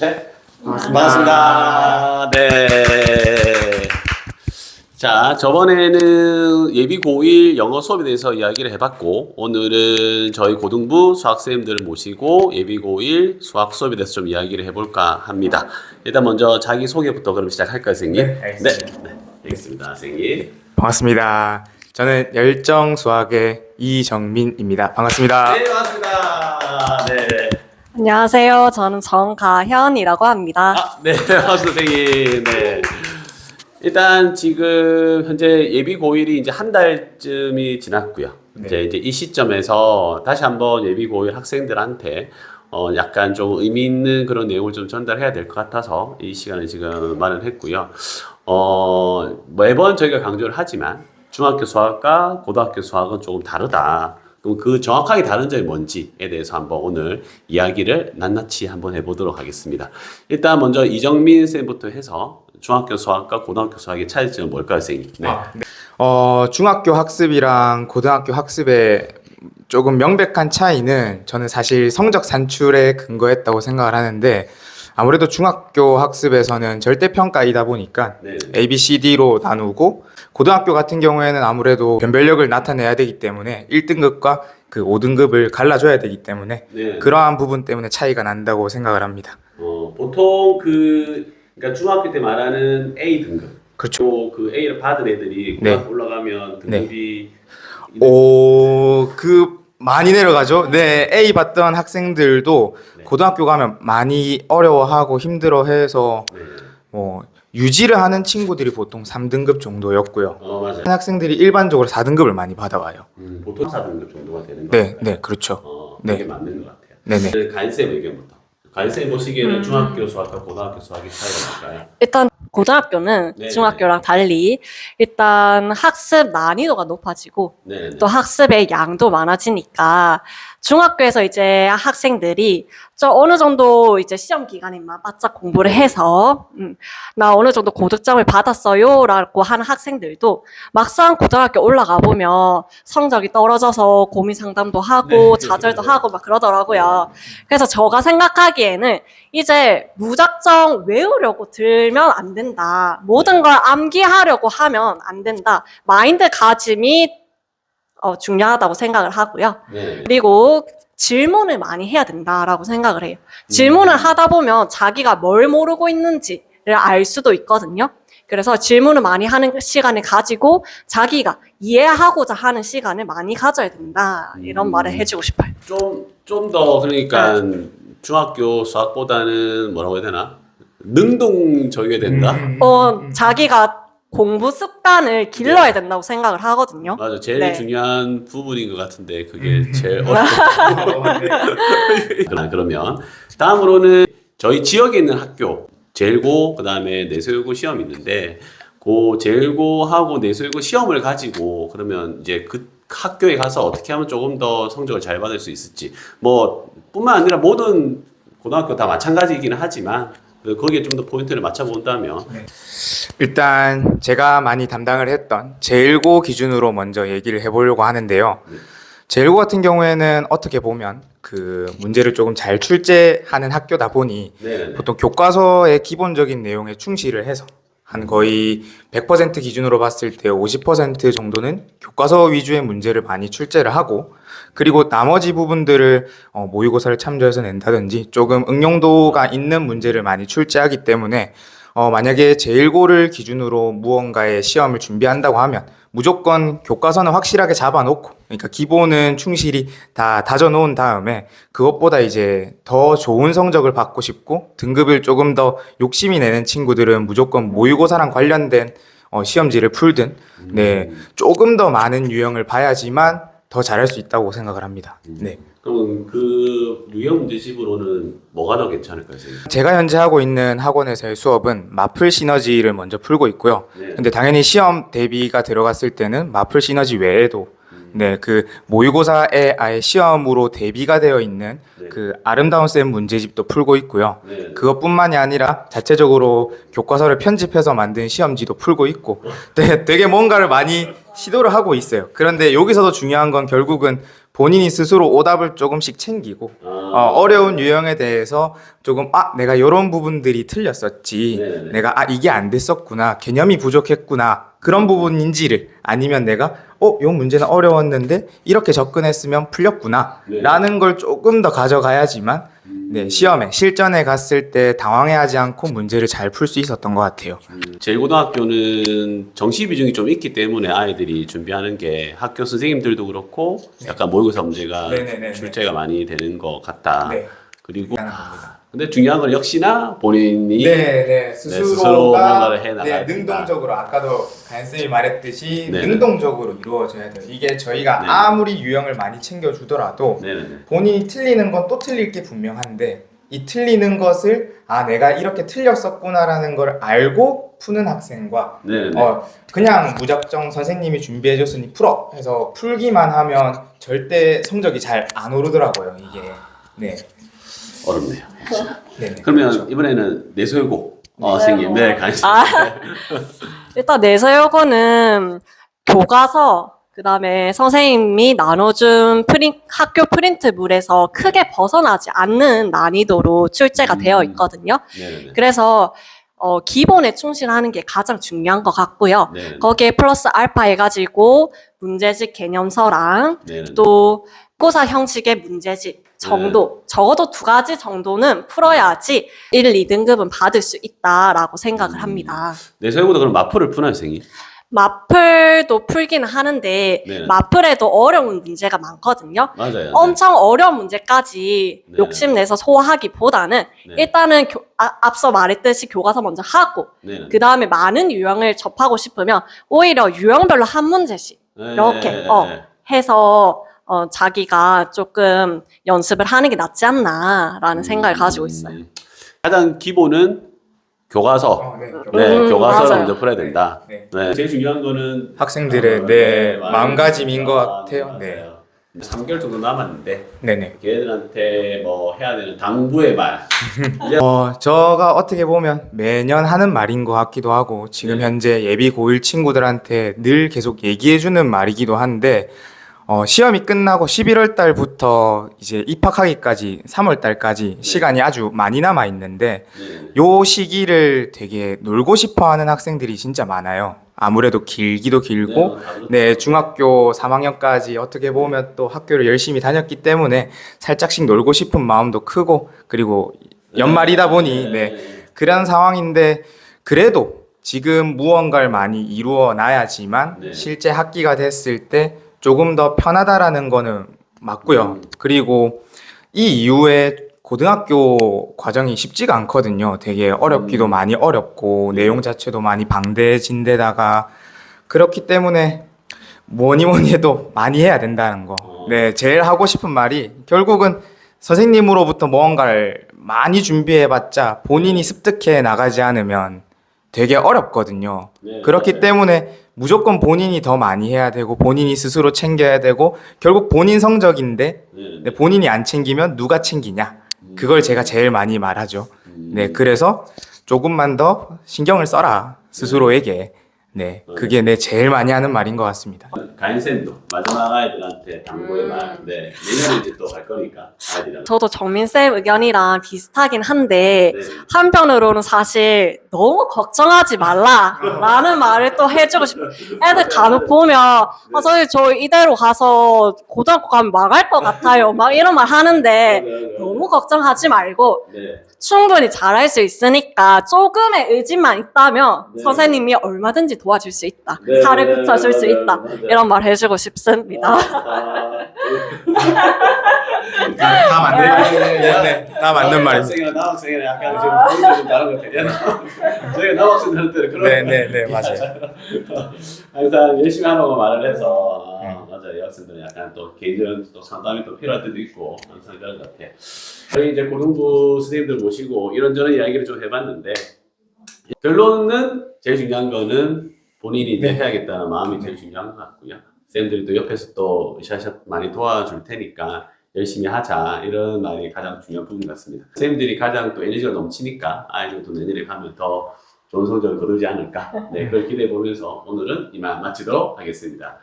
셋. 반갑습니다. 네. 자, 저번에는 예비 고1 영어 수업에 대해서 이야기를 해봤고, 오늘은 저희 고등부 수학생님들을 모시고 예비 고1 수학 수업에 대해서 좀 이야기를 해볼까 합니다. 일단 먼저 자기 소개부터 그럼 시작할까요, 선생님? 네, 알겠습니다. 네, 네, 알겠습니다, 선생님. 반갑습니다. 저는 열정 수학의 이정민입니다. 반갑습니다. 네, 반갑습니다. 네. 안녕하세요. 저는 정가현이라고 합니다. 아, 네, 반갑습니다, 선생님. 네. 일단 지금 현재 예비 고1이 이제 한 달쯤이 지났고요. 네. 이제 이제 이 시점에서 다시 한번 예비 고1 학생들한테 어 약간 좀 의미 있는 그런 내용을 좀 전달해야 될 것 같아서 이 시간을 지금 마련했고요. 어 매번 저희가 강조를 하지만 중학교 수학과 고등학교 수학은 조금 다르다. 그럼 그 정확하게 다른 점이 뭔지에 대해서 한번 오늘 이야기를 낱낱이 한번 해보도록 하겠습니다. 일단 먼저 이정민 쌤부터 해서 중학교 수학과 고등학교 수학의 차이점은 뭘까요, 선생님? 네. 아, 네. 어, 중학교 학습이랑 고등학교 학습의 조금 명백한 차이는 저는 사실 성적 산출에 근거했다고 생각을 하는데 아무래도 중학교 학습에서는 절대평가이다 보니까 네. A, B, C, D로 나누고 고등학교 같은 경우에는 아무래도 변별력을 나타내야 되기 때문에 1등급과 그 5등급을 갈라줘야 되기 때문에 네. 그러한 부분 때문에 차이가 난다고 생각을 합니다. 어, 보통 그 그러니까 중학교 때 말하는 A 등급. 그렇죠. 또그 A를 받은 애들이 네. 고등학교 올라가면 등급이 오, 그 많이 내려가죠. 네, A 받던 학생들도 네. 고등학교 가면 많이 어려워하고 힘들어해서 네. 뭐 유지를 하는 친구들이 보통 3등급 정도였고요. 어 맞아요. 학생들이 일반적으로 4등급을 많이 받아와요. 음, 보통 4등급 정도가 되는 것 네. 네, 그렇죠. 어, 네. 그게 맞는 것 같아요. 네, 네. 간쌤 의견부터. 간쌤 보시기에는 음. 중학교 수학과 고등학교 수학의 차이가 뭘까요? 일단 고등학교는 네. 중학교랑 달리 일단 학습 난이도가 높아지고 네, 네. 또 학습의 양도 많아지니까 중학교에서 이제 학생들이 저 어느 정도 이제 시험 기간에만 바짝 공부를 해서 음, 나 어느 정도 고득점을 받았어요라고 하는 학생들도 막상 고등학교 올라가 보면 성적이 떨어져서 고민 상담도 하고 네. 좌절도 하고 막 그러더라고요. 그래서 제가 생각하기에는 이제 무작정 외우려고 들면 안 된다. 모든 걸 암기하려고 하면 안 된다. 마인드 가짐이 어, 중요하다고 생각을 하고요. 네. 그리고 질문을 많이 해야 된다라고 생각을 해요. 질문을 하다 보면 자기가 뭘 모르고 있는지를 알 수도 있거든요. 그래서 질문을 많이 하는 시간을 가지고 자기가 이해하고자 하는 시간을 많이 가져야 된다. 이런 음. 말을 해주고 싶어요. 좀 좀 더 그러니까 네. 중학교 수학보다는 뭐라고 해야 되나? 능동적이어야 된다. 음. 어, 자기가 공부 습관을 길러야 된다고 생각을 하거든요. 맞아, 제일 네. 중요한 부분인 것 같은데 그게 음. 제일 어렵다. 그러면 다음으로는 저희 지역에 있는 학교 제일고 그다음에 내수고 시험이 있는데 그 제일고하고 내수고 시험을 가지고 그러면 이제 그 학교에 가서 어떻게 하면 조금 더 성적을 잘 받을 수 있을지 뭐 뿐만 아니라 모든 고등학교 다 마찬가지이기는 하지만 거기에 좀 더 포인트를 맞춰 본다면 일단 제가 많이 담당을 했던 제일고 기준으로 먼저 얘기를 해보려고 하는데요. 제일고 같은 경우에는 어떻게 보면 그 문제를 조금 잘 출제하는 학교다 보니 네. 보통 교과서의 기본적인 내용에 충실을 해서 한 거의 100% 기준으로 봤을 때 50% 정도는 교과서 위주의 문제를 많이 출제를 하고 그리고 나머지 부분들을 어, 모의고사를 참조해서 낸다든지 조금 응용도가 있는 문제를 많이 출제하기 때문에 어, 만약에 제1고를 기준으로 무언가의 시험을 준비한다고 하면 무조건 교과서는 확실하게 잡아놓고 그러니까 기본은 충실히 다 다져놓은 다음에 그것보다 이제 더 좋은 성적을 받고 싶고 등급을 조금 더 욕심이 내는 친구들은 무조건 모의고사랑 관련된 어, 시험지를 풀든 네 조금 더 많은 유형을 봐야지만 더 잘할 수 있다고 생각을 합니다. 네. 그럼 그 유형 문제집으로는 뭐가 더 괜찮을까요, 선생님? 제가 현재 하고 있는 학원에서의 수업은 마플 시너지를 먼저 풀고 있고요. 네. 근데 당연히 시험 대비가 들어갔을 때는 마플 시너지 외에도 네, 그 모의고사에 아예 시험으로 대비가 되어 있는 네. 그 아름다운 쌤 문제집도 풀고 있고요. 네. 그것뿐만이 아니라 자체적으로 교과서를 편집해서 만든 시험지도 풀고 있고 네, 되게 뭔가를 많이 시도를 하고 있어요. 그런데 여기서도 중요한 건 결국은 본인이 스스로 오답을 조금씩 챙기고 아, 어, 려운 유형에 대해서 조금 아 내가 이런 부분들이 틀렸었지. 네네네. 내가 아 이게 안 됐었구나. 개념이 부족했구나. 그런 부분인지를 아니면 내가 어요 문제는 어려웠는데 이렇게 접근했으면 풀렸구나. 네. 라는 걸 조금 더 가져가야지만 네 시험에 실전에 갔을 때 당황해하지 않고 문제를 잘 풀 수 있었던 것 같아요 제일고등학교는 정시 비중이 좀 있기 때문에 아이들이 준비하는 게 학교 선생님들도 그렇고 약간 모의고사 문제가 네네네네. 출제가 많이 되는 것 같다. 네. 그리고 하는 겁니다. 근데 중요한 건 역시나 본인이 네, 네, 스스로 스스로가 뭔가를 해 나가야 네, 된다. 능동적으로 아까도 가연 쌤이 말했듯이 네 네. 능동적으로 이루어져야 돼요. 이게 저희가 네. 아무리 유형을 많이 챙겨주더라도 네네네. 본인이 틀리는 건 또 틀릴 게 분명한데 이 틀리는 것을 아 내가 이렇게 틀렸었구나라는 걸 알고 푸는 학생과 네네네. 어 그냥 무작정 선생님이 준비해줬으니 풀어 해서 풀기만 하면 절대 성적이 잘 안 오르더라고요 이게 네. 어렵네요. 네. 그러면 이번에는 내소유고 어, 선생님 네 관심. 아. 일단 내세요고는 교과서 그다음에 선생님이 나눠준 프린, 학교 프린트물에서 크게 벗어나지 않는 난이도로 출제가 되어 음. 있거든요. 네네네. 그래서 어, 기본에 충실하는 게 가장 중요한 것 같고요. 네네네. 거기에 플러스 알파 해가지고 문제집 개념서랑 네네네. 또 고사 형식의 문제집 정도 적어도 두 가지 정도는 풀어야지 1, 2등급은 받을 수 있다라고 생각을 음. 합니다. 내소유고도 그럼 마플을 푸나요, 선생님? 마플도 풀기는 하는데 네. 마플에도 어려운 문제가 많거든요. 맞아요. 네. 엄청 어려운 문제까지 네. 욕심내서 소화하기보다는 네. 일단은 교- 아- 앞서 말했듯이 교과서 먼저 하고 네네네. 그 다음에 많은 유형을 접하고 싶으면 오히려 유형별로 한 문제씩 네, 이렇게, 네, 네, 어. 네. 해서 어, 자기가 조금 연습을 하는 게 낫지 않나라는 생각을 가지고 있어요. 음. 가장 기본은 교과서. 어, 네. 네, 음, 교과서를 맞아요. 먼저 풀어야 된다. 네. 네. 제일 중요한 거는 학생들의 어, 네, 맞아요. 마음가짐인 것 아, 같아요. 네. 맞아요. 3개월 정도 남았는데 네네. 걔네들한테 뭐 해야 되는 당부의 말. 어, 저가 어떻게 보면 매년 하는 말인 것 같기도 하고 지금 네. 현재 예비 고1 친구들한테 늘 계속 얘기해주는 말이기도 한데 어, 시험이 끝나고 11월 달부터 이제 입학하기까지 3월 달까지 시간이 아주 많이 남아 있는데 네. 요 시기를 되게 놀고 싶어 하는 학생들이 진짜 많아요. 아무래도 길기도 길고 네, 중학교 3학년까지 어떻게 보면 또 학교를 열심히 다녔기 때문에 살짝씩 놀고 싶은 마음도 크고 그리고 연말이다 보니 네, 그런 상황인데 그래도 지금 무언가를 많이 이루어 놔야지만 네. 실제 학기가 됐을 때 조금 더 편하다라는 거는 맞고요. 음. 그리고 이 이후에 고등학교 과정이 쉽지가 않거든요. 되게 어렵기도 음. 많이 어렵고 내용 자체도 많이 방대해진 데다가 그렇기 때문에 뭐니 뭐니 해도 많이 해야 된다는 거. 어. 네, 제일 하고 싶은 말이 결국은 선생님으로부터 무언가를 많이 준비해봤자 본인이 습득해 나가지 않으면 되게 어렵거든요. 네, 그렇기 맞아요. 때문에 무조건 본인이 더 많이 해야 되고 본인이 스스로 챙겨야 되고 결국 본인 성적인데 네. 네, 본인이 안 챙기면 누가 챙기냐? 그걸 제가 제일 많이 말하죠. 음. 네, 그래서 조금만 더 신경을 써라 스스로에게. 네, 그게 내 제일 많이 하는 말인 것 같습니다. 가인쌤도 마지막 아이들한테 당부의 음. 말. 네. 내년에 이제 또 갈 거니까 아이들한테. 저도 정민쌤 의견이랑 비슷하긴 한데 네. 한편으로는 사실 너무 걱정하지 말라라는 말을 또 해주고 싶어요. 애들 간혹 보면 아 선생님 저 이대로 가서 고등학교 가면 망할 것 같아요. 막 이런 말 하는데 네, 네. 너무 걱정하지 말고 네. 충분히 잘할 수 있으니까 조금의 의지만 있다면 네. 선생님이 얼마든지 도와줄 수 있다. 네, 살을 네, 붙여줄 네, 수 네, 있다. 맞아요. 이런 말 해주고 싶습니다. 아, 다 맞는 네, 네, 다 맞는 말입니다. 학생이랑 남학생이랑 약간 지금 좀 다른 것 같아요. 저희가 남학생들한테는 그런 네, 네, 네, 맞아요. 항상 열심히 하라고 말을 해서 맞아요. 여학생들은 약간 또 개인적인 또 상담이 또 필요할 때도 있고 항상 그런 것 같아. 저희 이제 고등부 선생님들 모시고 이런저런 이야기를 좀 해봤는데 결론은 제일 중요한 거는 본인이 이제 네. 해야겠다는 마음이 제일 중요한 것 같고요. 쌤들이 또 옆에서 또 샤샤 많이 도와줄 테니까 열심히 하자 이런 말이 가장 중요한 부분 같습니다. 쌤들이 가장 또 에너지가 넘치니까 아이들도 내년에 가면 더 좋은 성적을 거두지 않을까 네, 그걸 기대해 보면서 오늘은 이만 마치도록 하겠습니다.